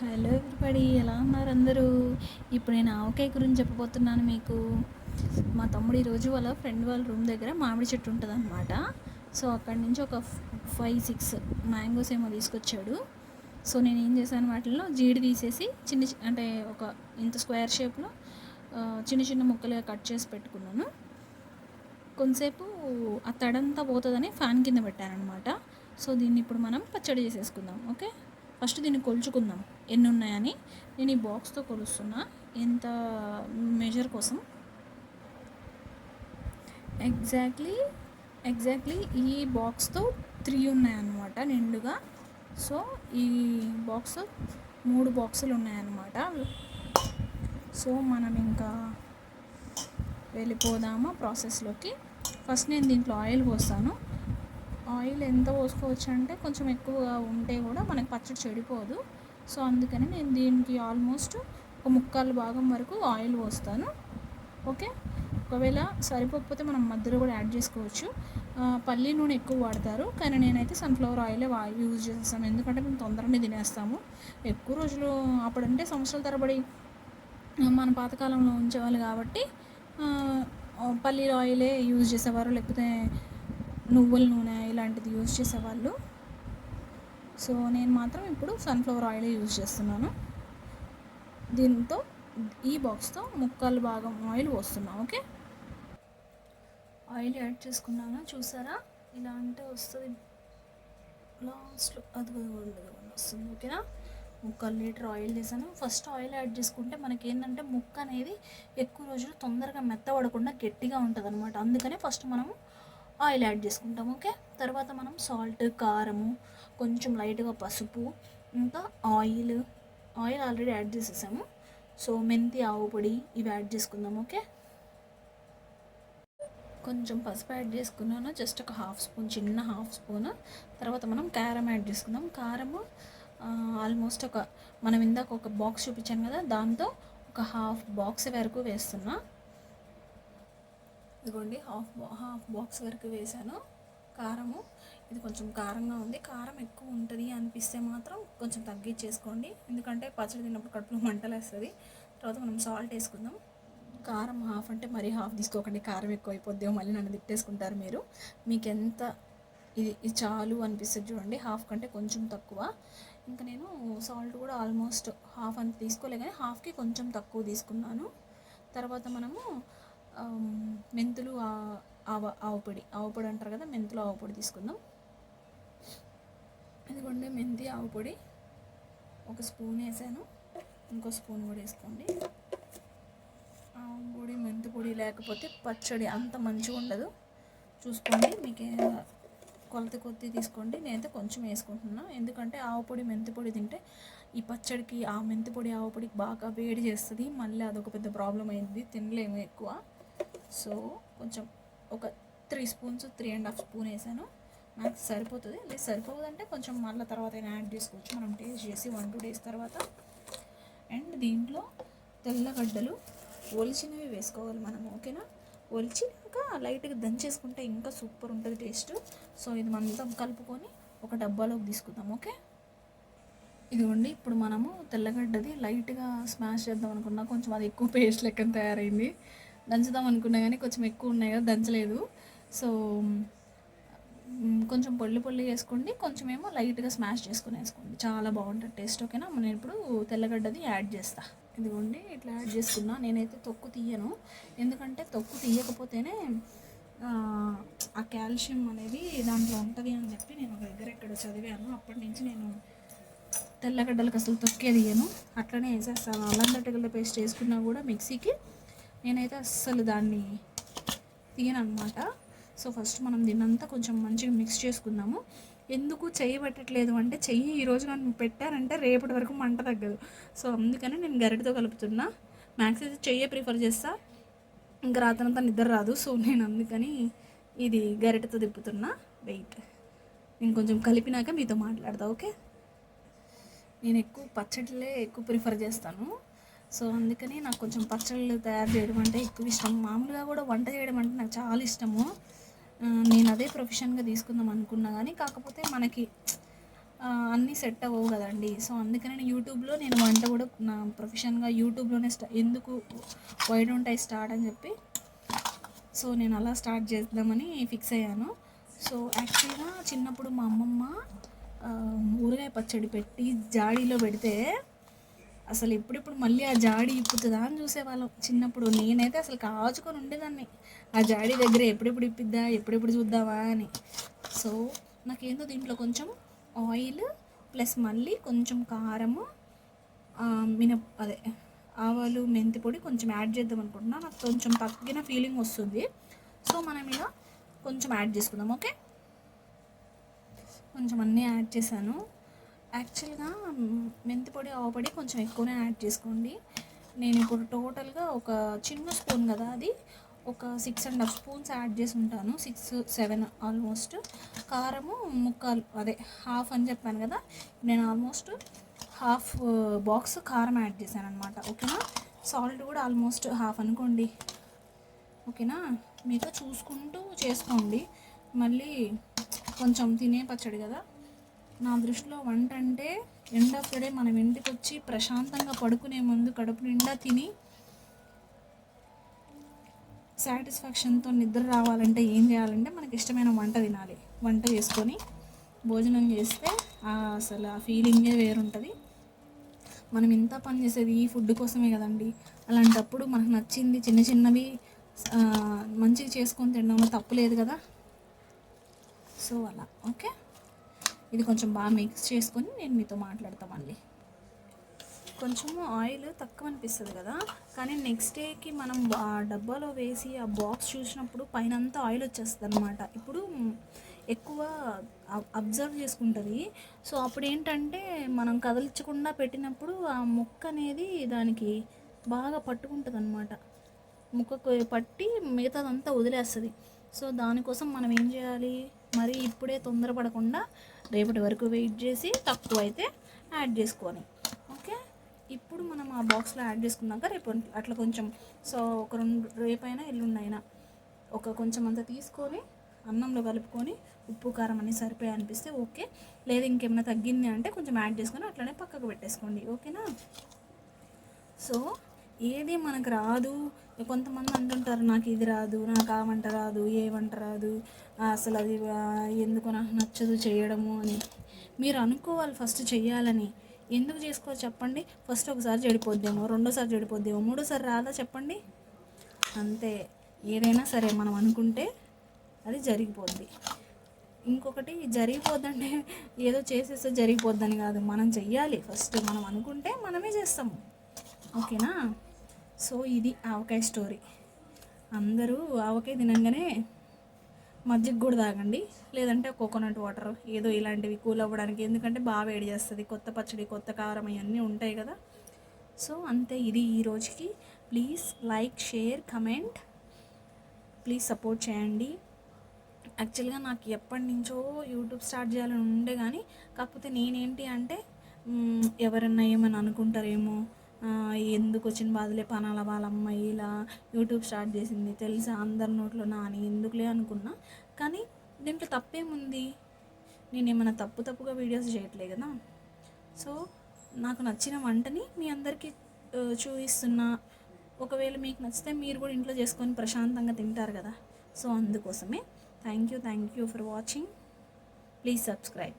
Hello ఎవరిపడి ఎలా ఉన్నారు అందరూ? ఇప్పుడు నేను ఆవకాయ గురించి చెప్పబోతున్నాను మీకు. మా తమ్ముడు ఈరోజు వాళ్ళ ఫ్రెండ్ వాళ్ళ రూమ్ దగ్గర మామిడి చెట్టు ఉంటుంది అనమాట సో అక్కడి నుంచి ఒక ఫైవ్ సిక్స్ మ్యాంగోస్ ఏమో తీసుకొచ్చాడు. సో నేను ఏం చేశాను వాటిల్లో జీడి తీసేసి చిన్న చి- అంటే ఒక ఇంత స్క్వేర్ షేప్లో చిన్న చిన్న ముక్కలుగా కట్ చేసి పెట్టుకున్నాను. కొంతసేపు ఆ తడంతా పోతుందని ఫ్యాన్ కింద పెట్టాను అనమాట సో దీన్ని ఇప్పుడు మనం పచ్చడి చేసేసుకుందాం ఓకే? ఫస్ట్ దీన్ని కొలుచుకుందాం. ఎన్ని ఉన్నాయని నేను ఈ బాక్స్తో కొలుస్తున్నా. ఎంత మెజర్ కోసం? ఎగ్జాక్ట్లీ ఎగ్జాక్ట్లీ ఈ బాక్స్తో త్రీ ఉన్నాయన్నమాట నిండుగా సో ఈ బాక్స్ మూడు బాక్సులు ఉన్నాయన్నమాట. సో మనం ఇంకా వెళ్ళిపోదామా ప్రాసెస్లోకి ఫస్ట్ నేను దీంట్లో ఆయిల్ పోస్తాను. ఆయిల్ ఎంత పోసుకోవచ్చు అంటే కొంచెం ఎక్కువగా ఉంటే కూడా మనకి పచ్చడి చెడిపోదు. సో అందుకని నేను దీనికి ఆల్మోస్ట్ ఒక ముక్కాలు భాగం వరకు ఆయిల్ పోస్తాను. ఓకే? ఒకవేళ సరిపోకపోతే మనం మధ్యలో కూడా యాడ్ చేసుకోవచ్చు. పల్లి నూనె ఎక్కువ వాడతారు. కానీ నేనైతే సన్ఫ్లవర్ ఆయిలే యూజ్ చేస్తాను ఎందుకంటే మేము తొందరగానే తినేస్తాము. ఎక్కువ రోజులు అప్పుడంటే సంవత్సరాల తరబడి మన పాతకాలంలో ఉంచేవాళ్ళు కాబట్టి పల్లీలు పల్లీల ఆయిలే యూజ్ చేసేవారు. లేకపోతే నువ్వుల నూనె ఇలాంటిది యూజ్ చేసేవాళ్ళు. సో నేను మాత్రం ఇప్పుడు సన్ఫ్లవర్ ఆయిలే యూజ్ చేస్తున్నాను. దీంతో ఈ బాక్స్తో ముక్కలు భాగం ఆయిల్ పోస్తున్నాను ఓకే? ఆయిల్ యాడ్ చేసుకున్నాను? చూసారా? ఇలా అంటే వస్తుంది. లాస్ట్లో అది వస్తుంది ఓకేనా? ముక్కలు లీటర్ ఆయిల్ వేసాను ఫస్ట్ ఆయిల్ యాడ్ చేసుకుంటే మనకి ఏంటంటే ముక్క అనేది ఎక్కువ రోజులు తొందరగా మెత్తబడకుండా గట్టిగా ఉంటుంది అనమాట అందుకనే ఫస్ట్ మనము ఆయిల్ యాడ్ చేసుకుంటాం ఓకే? తర్వాత మనం సాల్ట్ కారము కొంచెం లైట్గా పసుపు ఇంకా ఆయిల్ ఆయిల్ ఆల్రెడీ యాడ్ చేసేసాము. సో మెంతి ఆవు పొడి ఇవి యాడ్ చేసుకుందాం ఓకే? కొంచెం పసుపు యాడ్ చేసుకున్నాను జస్ట్ ఒక హాఫ్ స్పూన్ చిన్న హాఫ్ స్పూన్. తర్వాత మనం కారం యాడ్ చేసుకుందాం. కారము ఆల్మోస్ట్ ఒక మనం ఇందాక ఒక బాక్స్ చూపించాను కదా దాంతో ఒక హాఫ్ బాక్స్ వరకు వేస్తున్నా. ఇదిగోండి హాఫ్ బా హాఫ్ బాక్స్ వరకు వేసాను కారము ఇది కొంచెం కారంగా ఉంది. కారం ఎక్కువ ఉంటుంది అనిపిస్తే మాత్రం కొంచెం తగ్గించేసుకోండి. ఎందుకంటే పచ్చడి తిన్నప్పుడు కడుపులో మంటలు వేస్తుంది తర్వాత మనం సాల్ట్ వేసుకుందాం. కారం హాఫ్ అంటే మరీ హాఫ్ తీసుకోకండి. కారం ఎక్కువ అయిపోద్దేమో మళ్ళీ నన్ను తిట్టేసుకుంటారు మీరు. మీకు ఎంత ఇది ఇది చాలు అనిపిస్తుంది చూడండి. హాఫ్ కంటే కొంచెం తక్కువ. ఇంకా నేను సాల్ట్ కూడా ఆల్మోస్ట్ హాఫ్ అంత తీసుకోలే కానీ హాఫ్కి కొంచెం తక్కువ తీసుకున్నాను. తర్వాత మనము మెంతులు ఆ- ఆవ ఆవు ఆవుపొడి అంటారు కదా మెంతులు ఆవుపొడి తీసుకుందాం. ఇదిగోండి మెంతి ఆవుపొడి ఒక స్పూన్ వేసాను. ఇంకో స్పూన్ కూడా వేసుకోండి. ఆవు పొడి మెంతి పొడి లేకపోతే పచ్చడి అంత మంచిగా ఉండదు. చూసుకోండి మీకు కొలత కొద్ది తీసుకోండి. నేనైతే కొంచెం వేసుకుంటున్నా. ఎందుకంటే ఆవు పొడి మెంతి పొడి తింటే ఈ పచ్చడికి ఆ మెంతి పొడి ఆవు పొడికి బాగా వేడి చేస్తుంది. మళ్ళీ అదొక పెద్ద ప్రాబ్లం అయింది. తినలేము ఎక్కువ. సో కొంచెం ఒక three spoons three and half spoon వేసాను. నాకు సరిపోతుంది. లేదు సరిపోదంటే కొంచెం మళ్ళీ తర్వాత అయినా యాడ్ చేసుకోవచ్చు. మనం టేస్ట్ చేసి వన్ టూ డేస్ తర్వాత. అండ్ దీంట్లో తెల్లగడ్డలు ఒలిచినవి వేసుకోవాలి మనం ఓకేనా? ఒలిచినాక లైట్గా దంచేసుకుంటే ఇంకా సూపర్ ఉంటుంది టేస్ట్. సో ఇది మనం కలుపుకొని ఒక డబ్బాలోకి తీసుకుందాం ఓకే? ఇదిగోండి ఇప్పుడు మనము తెల్లగడ్డది లైట్గా స్మాష్ చేద్దాం అనుకున్నా. కొంచెం అది ఎక్కువ పేస్ట్ లెక్కన తయారైంది. దంచుదాం అనుకున్నా కానీ కొంచెం ఎక్కువ ఉన్నాయి కదా దంచలేదు. సో కొంచెం పొల్లి పొల్లి వేసుకోండి. కొంచెం ఏమో లైట్గా స్మాష్ చేసుకుని వేసుకోండి. చాలా బాగుంటుంది టేస్ట్ ఓకేనా? నేను ఇప్పుడు తెల్లగడ్డది యాడ్ చేస్తా. ఇదిగోండి ఇట్లా యాడ్ చేసుకున్నా. నేనైతే తొక్కు తీయను. ఎందుకంటే తొక్కు తీయకపోతేనే ఆ, ఆ కాల్షియం అనేది దాంట్లో ఉంటుంది అని చెప్పి నేను ఒక దగ్గర ఎక్కడ చదివాను. అప్పటి నుంచి నేను తెల్లగడ్డలకు అసలు తొక్కే తీయను. అట్లనే వేసేస్తాను. అల్లం గడ్డగడ్డ పేస్ట్ వేసుకున్నా కూడా మిక్సీకి నేనైతే అస్సలు దాన్ని తీయను అనమాట సో ఫస్ట్ మనం దీన్నంతా కొంచెం మంచిగా మిక్స్ చేసుకుందాము. ఎందుకు చెయ్యి పెట్టట్లేదు అంటే చెయ్యి ఈరోజు నన్ను పెట్టారంటే రేపటి వరకు మంట తగ్గదు. సో అందుకని నేను గరిటతో కలుపుతున్నా. మ్యాక్స్ అయితే చెయ్యే ప్రిఫర్ చేస్తా. ఇంకా రాత్రంతా నిద్ర రాదు. సో నేను అందుకని ఇది గరిటతో తిప్పుతున్నా. వెయిట్ నేను కొంచెం కలిపినాక మీతో మాట్లాడతా ఓకే? నేను ఎక్కువ పచ్చడిలే ఎక్కువ ప్రిఫర్ చేస్తాను. సో అందుకని నాకు కొంచెం పచ్చళ్ళు తయారు చేయడం అంటే ఎక్కువ ఇష్టం. మామూలుగా కూడా వంట చేయడం అంటే నాకు చాలా ఇష్టము. నేను అదే ప్రొఫెషన్గా తీసుకుందాం అనుకున్నా కానీ కాకపోతే మనకి అన్నీ సెట్ అవ్వవు కదండి. సో అందుకని నేను యూట్యూబ్లో నేను వంట కూడా నా ప్రొఫెషన్గా యూట్యూబ్లోనే స్టా ఎందుకు వై డోంట్ ఐ స్టార్ట్ అని చెప్పి సో నేను అలా స్టార్ట్ చేద్దామని ఫిక్స్ అయ్యాను. సో యాక్చువల్గా చిన్నప్పుడు మా అమ్మమ్మ ఊరగాయ పచ్చడి పెట్టి జాడీలో పెడితే అసలు ఎప్పుడెప్పుడు మళ్ళీ ఆ జాడి ఇప్పుతుందా అని చూసేవాళ్ళం. చిన్నప్పుడు నేనైతే అసలు కాచుకొని ఉండేదాన్ని. ఆ జాడి దగ్గర ఎప్పుడెప్పుడు ఇప్పిద్దా ఎప్పుడెప్పుడు చూద్దామా అని. సో నాకేందో దీంట్లో కొంచెం ఆయిల్ ప్లస్ మళ్ళీ కొంచెం కారము ఆ, మినప్ అదే ఆవాలు మెంతి పొడి కొంచెం యాడ్ చేద్దాం అనుకుంటున్నా. నాకు కొంచెం తగ్గిన ఫీలింగ్ వస్తుంది. సో మనం ఇలా కొంచెం యాడ్ చేసుకుందాం ఓకే? కొంచెం అన్నీ యాడ్ చేశాను. యాక్చువల్గా మెంతి పొడి ఆవపొడి కొంచెం ఎక్కువనే యాడ్ చేసుకోండి. నేను ఇప్పుడు టోటల్గా ఒక చిన్న స్పూన్ కదా అది ఒక six and half spoons add చేసి ఉంటాను. సిక్స్ సెవెన్ ఆల్మోస్ట్ కారము ముక్కాలు అదే హాఫ్ అని చెప్పాను కదా నేను ఆల్మోస్ట్ హాఫ్ బాక్స్ కారం యాడ్ చేశాను అనమాట ఓకేనా? సాల్ట్ కూడా ఆల్మోస్ట్ హాఫ్ అనుకోండి. ఓకేనా? మీతో చూసుకుంటూ చేసుకోండి. మళ్ళీ కొంచెం తినే పచ్చడి కదా. నా దృష్టిలో వంట అంటే ఎండ్ ఆఫ్ ద డే మనం ఇంటికి వచ్చి ప్రశాంతంగా పడుకునే ముందు కడుపు నిండా తిని సాటిస్ఫాక్షన్తో నిద్ర రావాలంటే ఏం చేయాలంటే మనకి ఇష్టమైన వంట తినాలి. వంట చేసుకొని భోజనం చేస్తే అసలు ఆ ఫీలింగే వేరుంటుంది. మనం ఇంత పని చేసేది ఈ ఫుడ్ కోసమే కదండి. అలాంటప్పుడు మనకు నచ్చింది చిన్న చిన్నవి మంచిగా చేసుకొని తినడంలో తప్పు లేదు కదా. సో అలా. ఓకే? ఇది కొంచెం బాగా మిక్స్ చేసుకొని నేను మీతో మాట్లాడతా మళ్ళీ కొంచెము ఆయిల్ తక్కువ అనిపిస్తుంది కదా కానీ నెక్స్ట్ డేకి మనం ఆ డబ్బాలో వేసి ఆ బాక్స్ చూసినప్పుడు పైన అంతా ఆయిల్ వచ్చేస్తుంది అనమాట ఇప్పుడు ఎక్కువ అబ్జర్వ్ చేసుకుంటుంది. సో అప్పుడు ఏంటంటే మనం కదలించకుండా పెట్టినప్పుడు ఆ ముక్క అనేది దానికి బాగా పట్టుకుంటుంది అనమాట ముక్కకు పట్టి మిగతాదంతా వదిలేస్తుంది. సో దానికోసం మనం ఏం చేయాలి? మరి ఇప్పుడే తొందరపడకుండా రేపటి వరకు వెయిట్ చేసి తక్కువ అయితే యాడ్ చేసుకొని. ఓకే? ఇప్పుడు మనం ఆ బాక్స్లో యాడ్ చేసుకున్నాక రేపు అట్లా కొంచెం సో ఒక రెండు రేపైనా ఎల్లుండైనా ఒక కొంచెం అంతా తీసుకొని అన్నంలో కలుపుకొని ఉప్పు కారం అన్ని సరిపోయి అనిపిస్తే ఓకే. లేదు ఇంకేమైనా తగ్గింది అంటే కొంచెం యాడ్ చేసుకొని అట్లనే పక్కకు పెట్టేసుకోండి. ఓకేనా? సో ఏది మనకు రాదు. కొంతమంది అంటుంటారు నాకు ఇది రాదు నాకు ఆ వంట రాదు ఏ వంట రాదు అసలు అది ఎందుకు నాకు నచ్చదు చేయడము అని. మీరు అనుకోవాలి ఫస్ట్ చేయాలని ఎందుకు చేసుకో చెప్పండి. ఫస్ట్ ఒకసారి చెడిపోద్దేమో రెండోసారి చెడిపోద్దేమో మూడోసారి రాదా చెప్పండి. అంతే. ఏదైనా సరే మనం అనుకుంటే అది జరిగిపోద్ది. ఇంకొకటి జరిగిపోద్దంటే ఏదో చేసేస్తే జరిగిపోద్దని కాదు. మనం చెయ్యాలి ఫస్ట్. మనం అనుకుంటే మనమే చేస్తాము. ఓకేనా? సో ఇది ఆవకాయ స్టోరీ. అందరూ ఆవకాయ తినంగానే మజ్జిగ కూడా తాగండి. లేదంటే కోకోనట్ వాటర్ ఏదో ఇలాంటివి కూల్ అవ్వడానికి. ఎందుకంటే బాగా వేడి చేస్తుంది. కొత్త పచ్చడి కొత్త కారం అవన్నీ ఉంటాయి కదా. సో అంతే ఇది ఈ రోజుకి. Please like share comment. Please support చేయండి. యాక్చువల్గా నాకు ఎప్పటి నుంచో యూట్యూబ్ స్టార్ట్ చేయాలని ఉండే కానీ కాకపోతే నేనేంటి అంటే ఎవరన్నా ఏమని అనుకుంటారేమో ఎందుకు వచ్చిన బాధలే పనాల వాళ్ళమ్మ ఇలా యూట్యూబ్ స్టార్ట్ చేసింది తెలుసా? అందరి నోట్లో నాని ఎందుకులే అనుకున్నా. కానీ దీంట్లో తప్పేముంది? నేను ఏమైనా తప్పు తప్పుగా వీడియోస్ చేయట్లే కదా. సో నాకు నచ్చిన వంటని మీ అందరికీ చూపిస్తున్నా. ఒకవేళ మీకు నచ్చితే మీరు కూడా ఇంట్లో చేసుకొని ప్రశాంతంగా తింటారు కదా. సో అందుకోసమే. Thank you thank you for watching. Please subscribe.